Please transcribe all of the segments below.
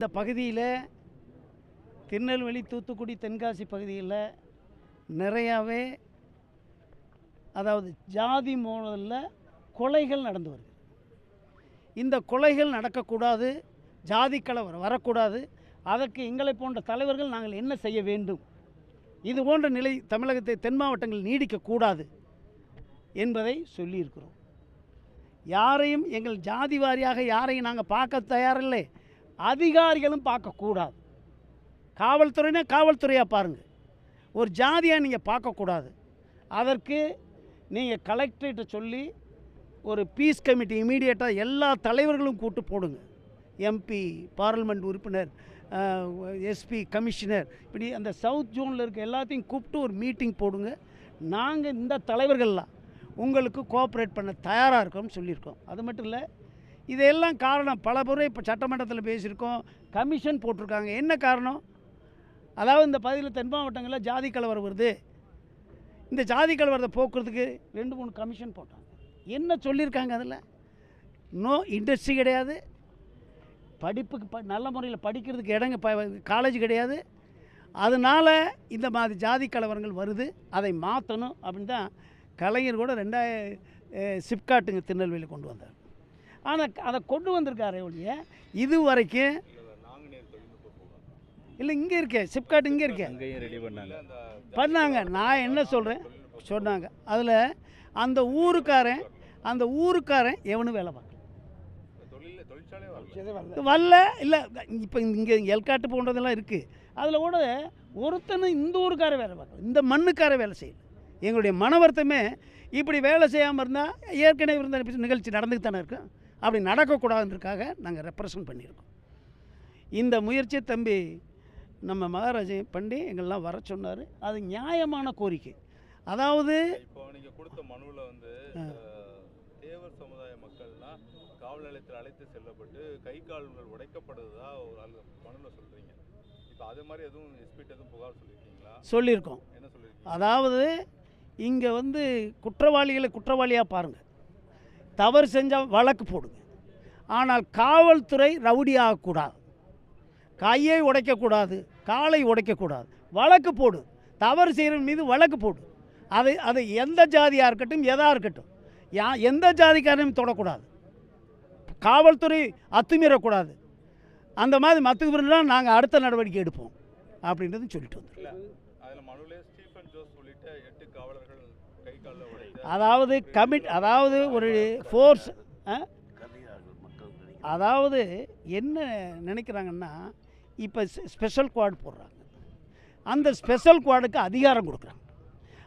இந்த பகுதியில் திருநெல்வேலி தூத்துக்குடி தென்காசி பகுதியில் நிறையாவே அதாவது ஜாதி மோதலில் கொலைகள் நடந்து வருது. இந்த கொலைகள் நடக்கக்கூடாது ஜாதி கலவரம் வரக்கூடாது அதற்கு எங்களை போன்ற தலைவர்கள் நாங்கள் என்ன செய்ய வேண்டும்? இது போன்ற நிலை தமிழகத்தை தென் மாவட்டங்கள் நீடிக்கக்கூடாது என்பதை சொல்லியிருக்கிறோம். யாரையும் எங்கள் ஜாதி வாரியாக யாரையும் நாங்கள் பார்க்க தயாரில்லை. அதிகாரிகளும் பார்க்கக்கூடாது. காவல்துறைனா காவல்துறையாக பாருங்கள் ஒரு ஜாதியாக நீங்கள் பார்க்கக்கூடாது. அதற்கு நீங்கள் கலெக்டர்கிட்ட சொல்லி ஒரு பீஸ் கமிட்டி இமீடியட்டாக எல்லா தலைவர்களும் கூட்டு போடுங்க. எம்பி பார்லிமெண்ட் உறுப்பினர் எஸ்பி கமிஷனர் இப்படி அந்த சவுத் ஜோனில் இருக்க எல்லாத்தையும் கூப்பிட்டு ஒரு மீட்டிங் போடுங்க. நாங்கள் இந்த தலைவர்கள்லாம் உங்களுக்கு கோஆப்ரேட் பண்ண தயாராக இருக்கோம்னு சொல்லியிருக்கோம். அது மட்டும் இல்லை இதெல்லாம் காரணம். பல முறை இப்போ சட்டமன்றத்தில் பேசியிருக்கோம். கமிஷன் போட்டிருக்காங்க. என்ன காரணம்? அதாவது இந்த பகுதியில் தென் மாவட்டங்களில் ஜாதி கலவரம் வருது. இந்த ஜாதி கலவரத்தை போக்குறதுக்கு ரெண்டு மூணு கமிஷன் போட்டாங்க. என்ன சொல்லியிருக்காங்க அதில்? நோ இண்டஸ்ட்ரி கிடையாது. படிப்புக்கு ப நல்ல முறையில் படிக்கிறதுக்கு இடங்க ப காலேஜ் கிடையாது. அதனால் இந்த மாதிரி ஜாதி கலவரங்கள் வருது. அதை மாற்றணும் அப்படின்னு தான் கலைஞர் கூட ரெண்டாய சிப்காட்டுங்க திருநெல்வேலி கொண்டு வந்தார். ஆனால் அதை கொண்டு வந்திருக்காரே ஒழிய இது வரைக்கும் இல்லை இங்கே இருக்கே சிப்காட் இங்கே இருக்கே. பண்ணாங்க. பண்ணாங்க. நான் என்ன சொல்கிறேன் சொன்னாங்க. அதில் அந்த ஊருக்காரன் அந்த ஊருக்காரன் எவனும் வேலை பார்க்கல. வரல. இல்லை இப்போ இங்கே எல்காட்டு போன்றதெல்லாம் இருக்குது அதில் கூட ஒருத்தனும் இந்த ஊருக்கார வேலை பார்க்கல. இந்த மண்ணுக்கார வேலை செய்யல. எங்களுடைய மன வருத்தமே இப்படி வேலை செய்யாமல் இருந்தால் ஏற்கனவே இருந்த நிகழ்ச்சி நடந்துக்கு தானே இருக்கும் அப்படி நடக்கக்கூடாதுன்றதுக்காக நாங்கள் ரெப்ரசன்ட் பண்ணியிருக்கோம். இந்த முயற்சியை தம்பி நம்ம மகாராஜை பண்ணி எங்கள்லாம் வர சொன்னார் அது நியாயமான கோரிக்கை. அதாவது இப்போ நீங்க கொடுத்த மனுவில் வந்து தேவர் சமுதாய மக்கள்லாம் காவல் நிலையத்தில் அழைத்து செல்லப்பட்டு கை கால்கள் உடைக்கப்படுவதா ஒரு ஆள் மனுவில் சொல்றீங்க? இப்போ அது மாதிரி எதுவும் எஸ்பிட்ட எதுவும் புகார் சொல்லியிருக்கீங்களா? சொல்லியிருக்கோம். என்ன சொல்லியிருக்கீங்க? அதாவது இங்கே வந்து குற்றவாளிகளை குற்றவாளியாக பாருங்கள் தவறு செஞ்சால் வழக்கு போடுங்க. ஆனால் காவல்துறை ரவுடி ஆகக்கூடாது கையை உடைக்கக்கூடாது காலை உடைக்கக்கூடாது வழக்கு போடு. தவறு செய்கிறவன் மீது வழக்கு போடு. அது அது எந்த ஜாதியாக இருக்கட்டும் எதாக இருக்கட்டும். யா எந்த ஜாதிக்காரனையும் தொடக்கூடாது. காவல்துறை அத்துமீறக்கூடாது. அந்த மாதிரி மத்துமீறினா நாங்கள் அடுத்த நடவடிக்கை எடுப்போம். அப்படின்றது சொல்லிட்டு வந்துடலாம் அதில் மனுவில் ஸ்டீஃபன் ஜோஸ் உள்ளிட்ட எட்டு காவலர்கள் அதாவது கமிட் அதாவது ஒரு ஃபோர்ஸ் அதாவது என்ன நினைக்கிறாங்கன்னா இப்போ ஸ்பெஷல் குவாட் போடுறாங்க. அந்த ஸ்பெஷல் குவாடுக்கு அதிகாரம் கொடுக்குறாங்க.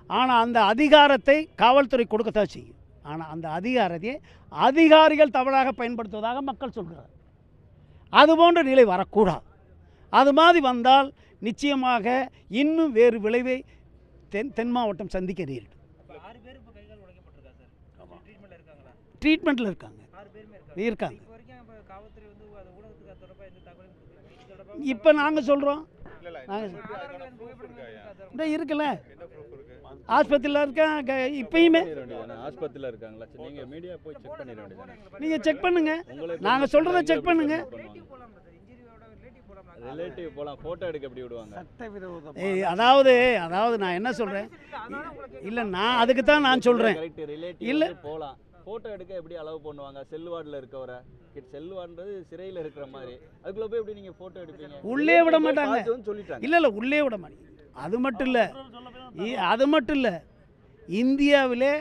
ஆனால் அந்த அதிகாரத்தை காவல்துறை கொடுக்கத்தான் செய்யும். ஆனால் அந்த அதிகாரத்தை அதிகாரிகள் தவறாக பயன்படுத்துவதாக மக்கள் சொல்கிறார் அது போன்ற நிலை வரக்கூடாது. அது மாதிரி வந்தால் நிச்சயமாக இன்னும் வேறு விளைவை தென் தென் மாவட்டம் சந்திக்க நேரிடும். ட்ரீட்மெண்ட்டில் இருக்காங்க. இருக்காங்க. இப்போ நாங்கள் சொல்கிறோம் இந்த இருக்குல்ல. என்ன ஆஸ்பத்திரியில் இருக்கேன் க- இப்பயுமே. ஆஸ்பத்திரியில் இருக்காங்களா நீங்கள் மீடியா போய் செக் பண்ணிட வேண்டியதானே நீங்கள் செக் பண்ணுங்க. நாங்கள் சொல்கிறத செக் check பண்ணுங்க. ரிலேட்டிவ் போகலாம் ஃபோட்டோ எடுக்க எப்படி விடுவாங்க ஏய், அதாவது அதாவது நான் என்ன சொல்கிறேன் இல்லை நான் அதுக்கு தான் நான் சொல்கிறேன் இல்லை போகலாம் போலாம் போட்டோ எடுக்க எப்படி அலோவ் பண்ணுவாங்க? செல் வார்டில் இருக்கவரை. செல் வார்டுன்றது சிறையில் இருக்கிற மாதிரி. அதுக்குள்ள போய் எப்படி நீங்க போட்டோ எடுப்பீங்க? உள்ளே விட மாட்டாங்க. சொல்லிட்டாங்க. இல்லை இல்லை உள்ளே விட மாட்டேங்குது அது மட்டும் இல்லை. அது மட்டும் இல்லை. இந்தியாவிலே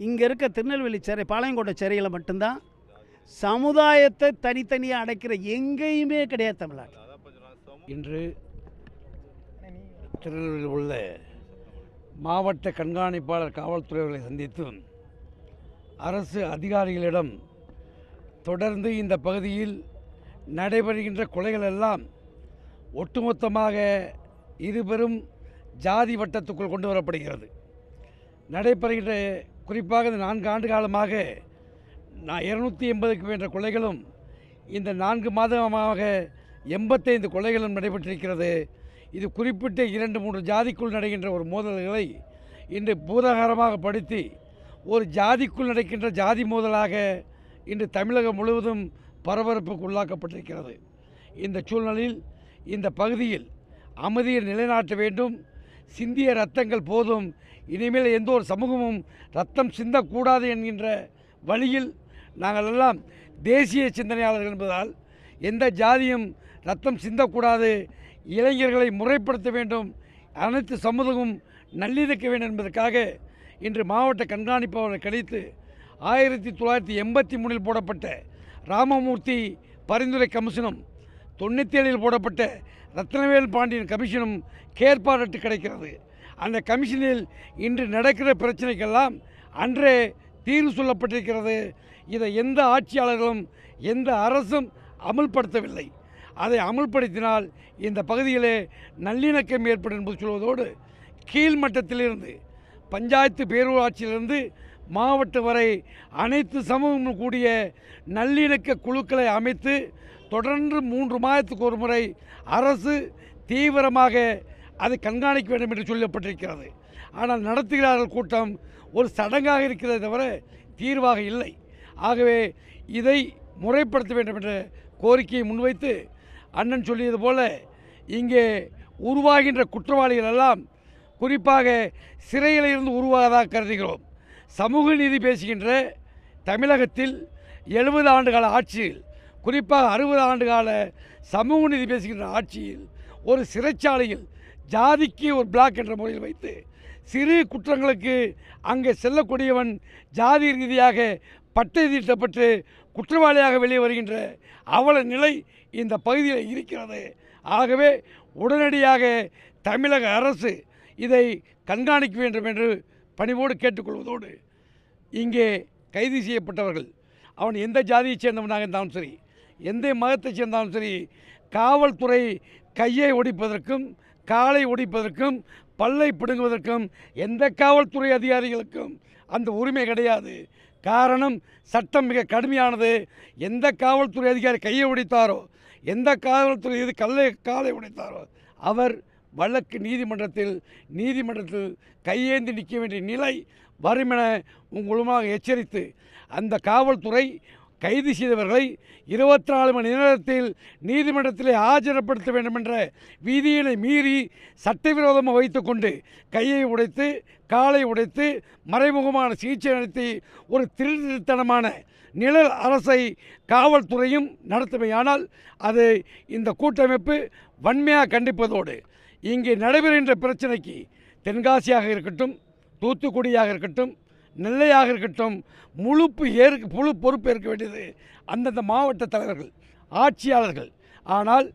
இங்கே இருக்க திருநெல்வேலி சிறை பாளையங்கோட்டை சிறையில் மட்டும்தான் சமுதாயத்தை தனித்தனியாக அடைக்கிற எங்கேயுமே கிடையாது தமிழ்நாட்டில் இன்று திருநெல்வேலியில் உள்ள மாவட்ட கண்காணிப்பாளர் காவல்துறைகளை சந்தித்து அரசு அதிகாரிகளிடம் தொடர்ந்து இந்த பகுதியில் நடைபெறுகின்ற கொலைகள் எல்லாம் ஒட்டுமொத்தமாக இருபெரும் ஜாதி வட்டத்துக்குள் கொண்டு வரப்படுகிறது. நடைபெறுகின்ற குறிப்பாக இந்த நான்கு ஆண்டு காலமாக நான் இருநூற்றி எண்பதுக்கு மேன்ற கொலைகளும் இந்த நான்கு மாதமாக எண்பத்தைந்து கொலைகளும் நடைபெற்றிருக்கிறது. இது குறிப்பிட்ட இரண்டு மூன்று ஜாதிக்குள் நடைகின்ற ஒரு மோதல்களை இன்று பூதாகாரமாக படுத்தி ஒரு ஜாதிக்குள் நடக்கின்ற ஜாதி மோதலாக இன்று தமிழகம் முழுவதும் பரபரப்புக்கு உள்ளாக்கப்பட்டிருக்கிறது. இந்த சூழ்நிலையில் இந்த பகுதியில் அமைதியை நிலைநாட்ட வேண்டும். சிந்திய ரத்தங்கள் போதும். இனிமேல் எந்த ஒரு சமூகமும் ரத்தம் சிந்தக்கூடாது என்கின்ற வழியில் நாங்கள் எல்லாம் தேசிய சிந்தனையாளர்கள் என்பதால் எந்த ஜாதியும் ரத்தம் சிந்தக்கூடாது. இளைஞர்களை முறைப்படுத்த வேண்டும். அனைத்து சமூகமும் நல்லிருக்க வேண்டும் என்பதற்காக இன்று மாவட்ட கண்காணிப்பாளரை கழித்து ஆயிரத்தி தொள்ளாயிரத்தி எண்பத்தி மூணில் போடப்பட்ட ராமமூர்த்தி பரிந்துரை கமிஷனும் தொண்ணூற்றி ஏழில் போடப்பட்ட ரத்னவேல் பாண்டியன் கமிஷனும் கேற்பாரட்டு கிடைக்கிறது. அந்த கமிஷனில் இன்று நடக்கிற பிரச்சனைக்கெல்லாம் அன்றே தீர்வு சொல்லப்பட்டிருக்கிறது. இதை எந்த ஆட்சியாளர்களும் எந்த அரசும் அமுல்படுத்தவில்லை. அதை அமுல்படுத்தினால் இந்த பகுதியிலே நல்லிணக்கம் ஏற்படும் என்பது சொல்வதோடு கீழ்மட்டத்திலிருந்து பஞ்சாயத்து பேரூராட்சியிலிருந்து மாவட்டம் வரை அனைத்து சமூகமும் கூடிய நல்லிணக்க குழுக்களை அமைத்து தொடர்ந்து மூன்று மாதத்துக்கு ஒரு முறை அரசு தீவிரமாக அதை கண்காணிக்க வேண்டும் என்று சொல்லப்பட்டிருக்கிறது. ஆனால் நடத்துகிறார்கள் கூட்டம் ஒரு சடங்காக இருக்கிறதை தவிர தீர்வாக இல்லை. ஆகவே இதை முறைப்படுத்த வேண்டும் என்ற கோரிக்கையை முன்வைத்து அண்ணன் சொல்லியது போல இங்கே உருவாகின்ற குற்றவாளிகள் எல்லாம் குறிப்பாக சிறையில் இருந்து உருவாவதாக கருதுகிறோம். சமூக நீதி பேசுகின்ற தமிழகத்தில் எழுபது ஆண்டுகால ஆட்சியில் குறிப்பாக அறுபது ஆண்டுகால சமூக நீதி பேசுகின்ற ஆட்சியில் ஒரு சிறைச்சாலையில் ஜாதிக்கு ஒரு பிளாக் என்ற முறையில் வைத்து சிறு குற்றங்களுக்கு அங்கே செல்லக்கூடியவன் ஜாதி ரீதியாக பட்டை தீட்டப்பட்டு குற்றவாளியாக வெளியே வருகின்ற அவல நிலை இந்த பகுதியில் இருக்கிறது. ஆகவே உடனடியாக தமிழக அரசு இதை கண்காணிக்க வேண்டும் என்று பணிவோடு கேட்டுக்கொள்வதோடு இங்கே கைது செய்யப்பட்டவர்கள் அவன் எந்த ஜாதியைச் சேர்ந்தவனாக இருந்தாலும் சரி எந்த மதத்தைச் சேர்ந்தாலும் சரி காவல்துறை கையை ஒடிப்பதற்கும் காலை ஒடிப்பதற்கும் பல்லை பிடுங்குவதற்கும் எந்த காவல்துறை அதிகாரிகளுக்கும் அந்த உரிமை கிடையாது. காரணம் சட்டம் மிக கடுமையானது. எந்த காவல்துறை அதிகாரி கையை உடைத்தாரோ எந்த காவல்துறை இது கல்லை காலை உடைத்தாரோ அவர் வழக்கு நீதிமன்றத்தில் நீதிமன்றத்தில் கையேந்தி நிற்க வேண்டிய நிலை வரும் என உங்களுமாக எச்சரித்து அந்த காவல்துறை கைது செய்தவர்களை இருபத்தி நாலு மணி நேரத்தில் நீதிமன்றத்திலே ஆஜர்படுத்த வேண்டும் என்ற விதியினை மீறி சட்டவிரோதமாக வைத்துக்கொண்டு கையை உடைத்து காலை உடைத்து மறைமுகமான சிகிச்சை நடத்தி ஒரு திருத்தனமான நிழல் அரசை காவல்துறையும் நடத்துமையானால் அது இந்த கூட்டமைப்பு வன்மையாக கண்டிப்பதோடு இங்கே நடைபெறுகின்ற பிரச்சனைக்கு தென்காசியாக இருக்கட்டும் தூத்துக்குடியாக இருக்கட்டும் நெல்லையாக இருக்கட்டும் முழுப்பு ஏற் முழு பொறுப்பு ஏற்க வேண்டியது அந்தந்த மாவட்ட தலைவர்கள் ஆட்சியாளர்கள். ஆனால்